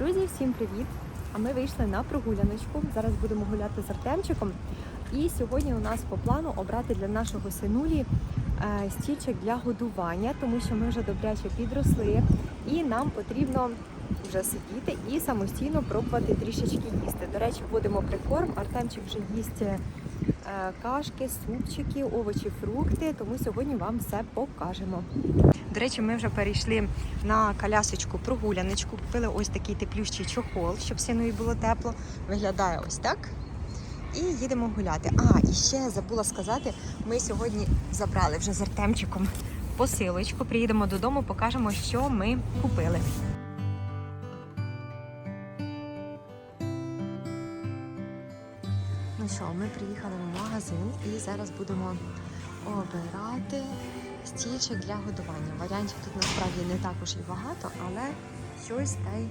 Друзі, всім привіт! А ми вийшли на прогуляночку. Зараз будемо гуляти з Артемчиком. І сьогодні у нас по плану обрати для нашого синулі е, стільчик для годування, тому що ми вже добряче підросли, і нам потрібно вже сидіти і самостійно пробувати трішечки їсти. До речі, вводимо прикорм. Артемчик вже їсть е, кашки, супчики, овочі, фрукти. Тому сьогодні вам все покажемо. До речі, ми вже перейшли на колясочку прогуляночку. Купили ось такий теплющий чохол, щоб синові було тепло. Виглядає ось так. І їдемо гуляти. А, і ще забула сказати, ми сьогодні забрали вже з Артемчиком посилочку. Приїдемо додому, покажемо, що ми купили. Приїхали в магазин і зараз будемо обирати стільчик для годування. Варіантів тут насправді не також і багато, але щось та й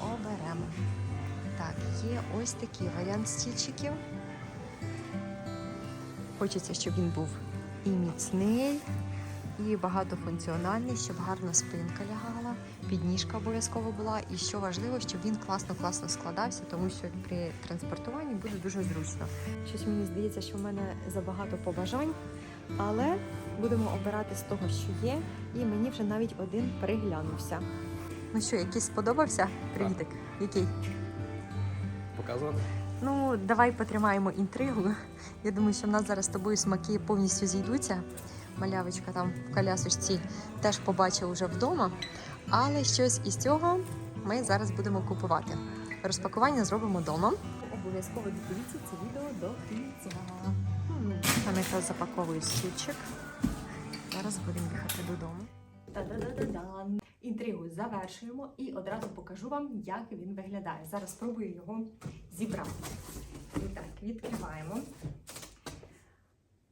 оберемо. Так, є ось такий варіант стільчиків. Хочеться, щоб він був і міцний, і багатофункціональний, щоб гарно спинка лягала, підніжка обов'язково була. І що важливо, щоб він класно-класно складався, тому що при транспортуванні буде дуже зручно. Щось мені здається, що в мене забагато побажань, але будемо обирати з того, що є, і мені вже навіть один приглянувся. Ну що, якийсь сподобався? Привітик. Який? Показувати? Ну, давай потримаємо інтригу. Я думаю, що в нас зараз з тобою смаки повністю зійдуться. Малявочка там в колясочці теж побачив уже вдома. Але щось із цього ми зараз будемо купувати. Розпакування зробимо вдома. Обов'язково додивіться це відео до кінця. Там якраз запаковую стільчик. Зараз будемо їхати додому. Та-да-да-да-дан. Інтригу завершуємо і одразу покажу вам, як він виглядає. Зараз спробую його зібрати. І так, відкриваємо.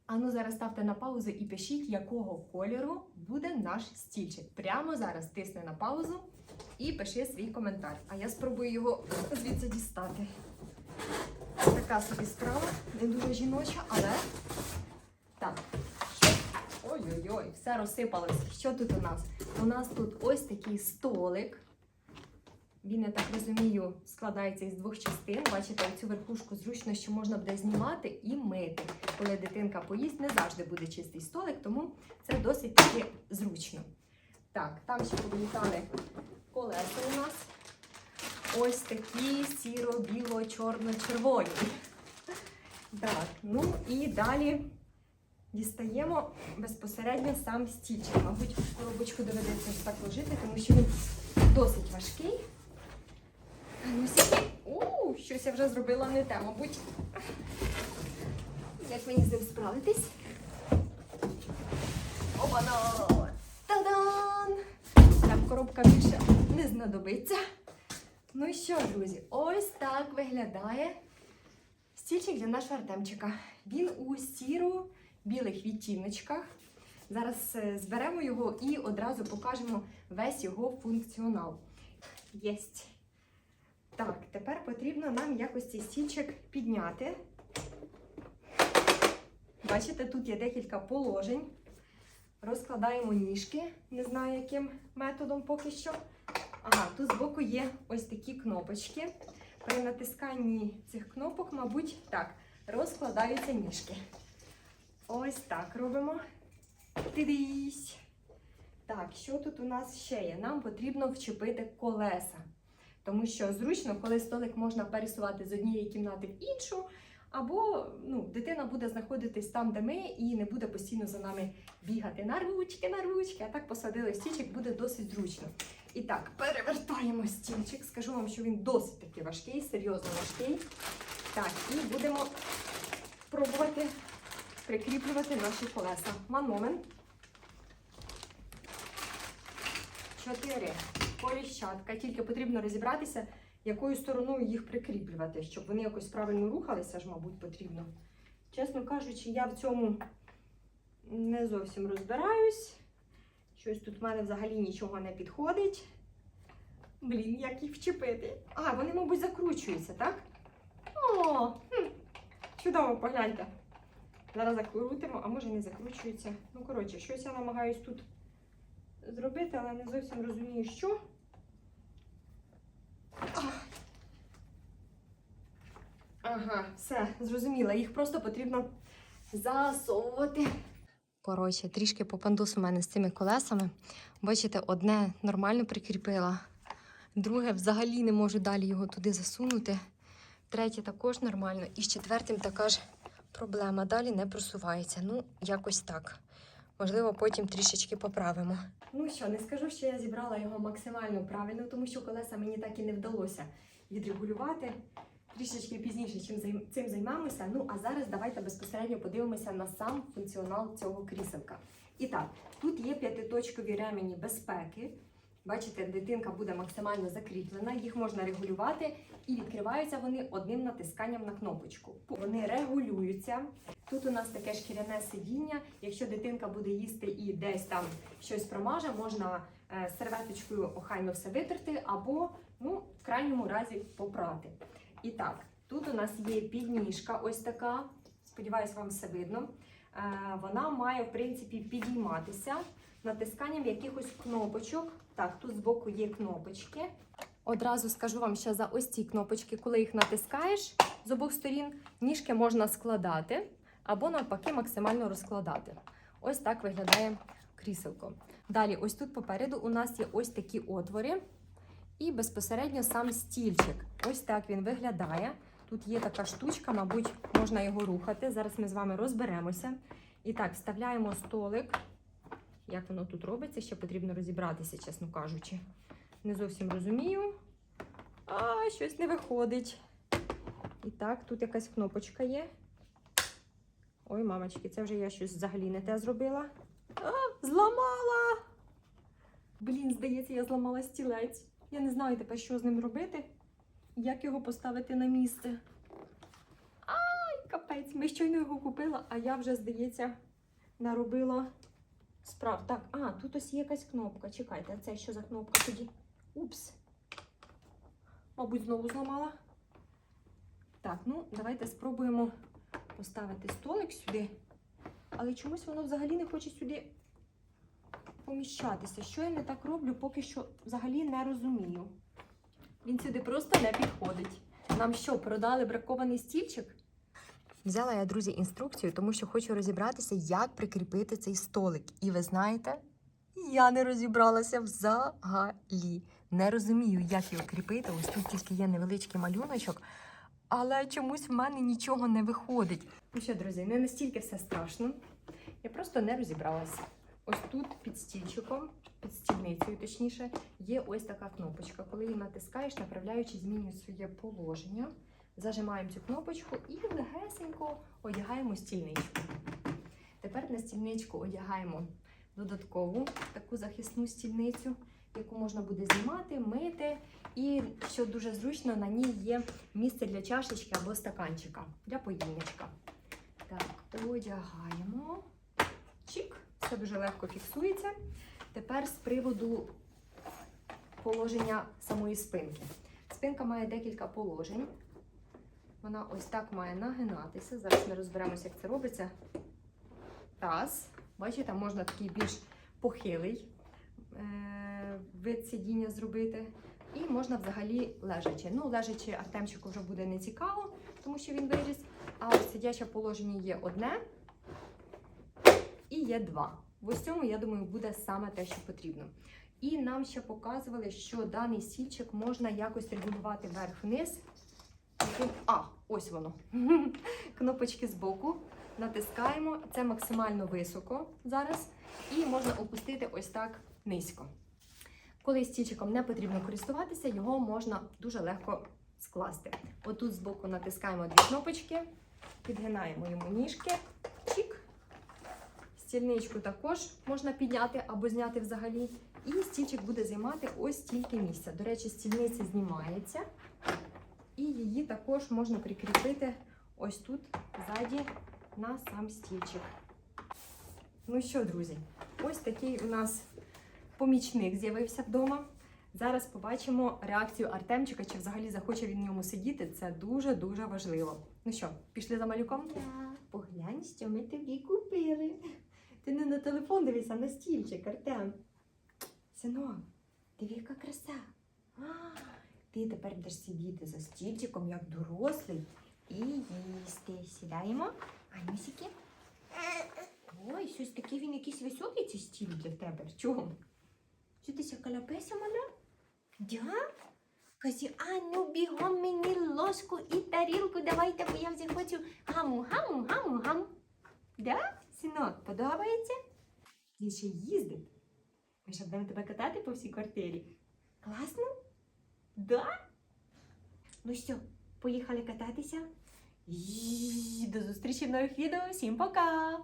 А ну зараз ставте на паузу і пишіть, якого кольору буде наш стільчик. Прямо зараз тисни на паузу і пиши свій коментар. А я спробую його звідси дістати. Така собі справа, не дуже жіноча, але так. Ой-ой-ой, все розсипалось. Що тут у нас? У нас тут ось такий столик. Він, я так розумію, складається із двох частин. Бачите, цю верхушку зручно, що можна буде знімати і мити. Коли дитинка поїсть, не завжди буде чистий столик, тому це досить таки зручно. Так, там ще повилітали колеса у нас. Ось такі сіро-біло-чорно-червоні. Так, ну і далі дістаємо безпосередньо сам стільчик. Мабуть, коробочку доведеться так ложити, тому що він досить важкий. Щось я вже зробила не те, мабуть. Як мені з ним справитись? Опана! Та-дан! Так, коробка більше не знадобиться. Ну і що, друзі, ось так виглядає стільчик для нашого Артемчика. Він у сіро білих відтіночках. Зараз е, зберемо його і одразу покажемо весь його функціонал. Єсть. Так, тепер потрібно нам якось цей стільчик підняти. Бачите, тут є декілька положень. Розкладаємо ніжки, не знаю яким методом поки що. Ага, тут збоку є ось такі кнопочки. При натисканні цих кнопок, мабуть, так, розкладаються ніжки. Ось так робимо. Тидись. Так, що тут у нас ще є? Нам потрібно вчепити колеса. Тому що зручно, коли столик можна пересувати з однієї кімнати в іншу, або ну, дитина буде знаходитись там, де ми, і не буде постійно за нами бігати на ручки, на ручки. А так посадили стільчик, буде досить зручно. І так, перевертаємо стільчик. Скажу вам, що він досить таки важкий, серйозно важкий. Так, і будемо пробувати прикріплювати наші колеса. One moment. Чотири. Коліщатка. Тільки потрібно розібратися, якою стороною їх прикріплювати, щоб вони якось правильно рухалися, ж, мабуть, потрібно. Чесно кажучи, я в цьому не зовсім розбираюсь. Щось тут в мене взагалі нічого не підходить. Блін, як їх вчепити. А, вони, мабуть, закручуються, так? О, хм, чудово, погляньте. Зараз закрутимо, а може не закручується. Ну, коротше, щось я намагаюсь тут зробити, але не зовсім розумію, що. Ага, все, зрозуміла. Їх просто потрібно засовувати. Коротше, трішки попандус у мене з цими колесами. Бачите, одне нормально прикріпила, друге взагалі не можу далі його туди засунути. Третє також нормально. І з четвертим така ж проблема. Далі не просувається. Ну, якось так. Можливо, потім трішечки поправимо. Ну що, не скажу, що я зібрала його максимально правильно, тому що колеса мені так і не вдалося відрегулювати. Трішечки пізніше чим цим займемося. Ну а зараз давайте безпосередньо подивимося на сам функціонал цього кріселка. І так, тут є п'ятиточкові ремені безпеки. Бачите, дитинка буде максимально закріплена, їх можна регулювати і відкриваються вони одним натисканням на кнопочку. Вони регулюються. Тут у нас таке шкіряне сидіння. Якщо дитинка буде їсти і десь там щось промаже, можна е, серветочкою охайно все витерти або, ну, в крайньому разі, попрати. І так, тут у нас є підніжка, ось така. Сподіваюсь, вам все видно. Е, Вона має, в принципі, підійматися натисканням якихось кнопочок. Так, тут збоку є кнопочки. Одразу скажу вам, що за ось ці кнопочки, коли їх натискаєш з обох сторін, ніжки можна складати або навпаки максимально розкладати. Ось так виглядає кріселко. Далі, ось тут попереду у нас є ось такі отвори. І безпосередньо сам стільчик. Ось так він виглядає. Тут є така штучка, мабуть, можна його рухати. Зараз ми з вами розберемося. І так, вставляємо столик. Як воно тут робиться, ще потрібно розібратися, чесно кажучи. Не зовсім розумію. А, щось не виходить. І так, тут якась кнопочка є. Ой, мамочки, це вже я щось взагалі не те зробила. А, зламала! Блін, здається, я зламала стілець. Я не знаю тепер, що з ним робити. Як його поставити на місце. Ай, капець, ми щойно його купили, а я вже, здається, наробила справ. Так, а, тут ось є якась кнопка. Чекайте, а це що за кнопка тоді? Упс. Мабуть, знову зламала. Так, ну, давайте спробуємо поставити столик сюди. Але чомусь воно взагалі не хоче сюди поміщатися. Що я не так роблю, поки що взагалі не розумію. Він сюди просто не підходить. Нам що, продали бракований стільчик? Взяла я, друзі, інструкцію, тому що хочу розібратися, як прикріпити цей столик. І ви знаєте, я не розібралася взагалі. Не розумію, як його кріпити. Ось тут тільки є невеличкий малюночок, але чомусь в мене нічого не виходить. Ну що, друзі, не настільки все страшно. Я просто не розібралася. Ось тут під стільчиком, під стільницею, точніше, є ось така кнопочка. Коли її натискаєш, направляючи, змінює своє положення. Зажимаємо цю кнопочку і легесенько одягаємо стільничку. Тепер на стільничку одягаємо додаткову таку захисну стільницю, яку можна буде знімати, мити. І що дуже зручно, на ній є місце для чашечки або стаканчика для поїльничка. Так, одягаємо. Все дуже легко фіксується. Тепер з приводу положення самої спинки. Спинка має декілька положень. Вона ось так має нагинатися. Зараз ми розберемося, як це робиться. Раз. Бачите, можна такий більш похилий е- вид сидіння зробити. І можна взагалі лежачи. Ну, лежачи Артемчику вже буде не цікаво, тому що він виріс. А сидяче положення є одне і є два. В ось цьому, я думаю, буде саме те, що потрібно. І нам ще показували, що даний стільчик можна якось регулювати вверх-вниз. А, ось воно. Кнопочки збоку. Натискаємо. Це максимально високо зараз. І можна опустити ось так низько. Коли стільчиком не потрібно користуватися, його можна дуже легко скласти. Отут збоку натискаємо дві кнопочки, підгинаємо йому ніжки. Стільничку також можна підняти або зняти взагалі. І стільчик буде займати ось стільки місця. До речі, стільниця знімається. І її також можна прикріпити ось тут ззаді на сам стільчик. Ну що, друзі, ось такий у нас помічник з'явився вдома. Зараз побачимо реакцію Артемчика, чи взагалі захоче він в ньому сидіти. Це дуже-дуже важливо. Ну що, пішли за малюком? Поглянь, що ми тобі купили. Ти не на телефон дивися, а на стільчик, Артем. Синок, диви, яка краса. А, ти тепер будеш сидіти за стільчиком, як дорослий, і їсти. Сідаємо. Анюсики. Ой, щось таке він якийсь високий цей стіль для тебе. В чому? Що ти ся каляпеся маля? Да? Казі, а ну бігом мені ложку і тарілку давайте, бо я вже хочу гаму, гаму, гаму, гаму. Да? Синок, подобається? Він ще їздить. Ми ще будемо тебе катати по всій квартирі. Класно? Да? Ну що, поїхали кататися? До зустрічі в нових відео. Всім пока!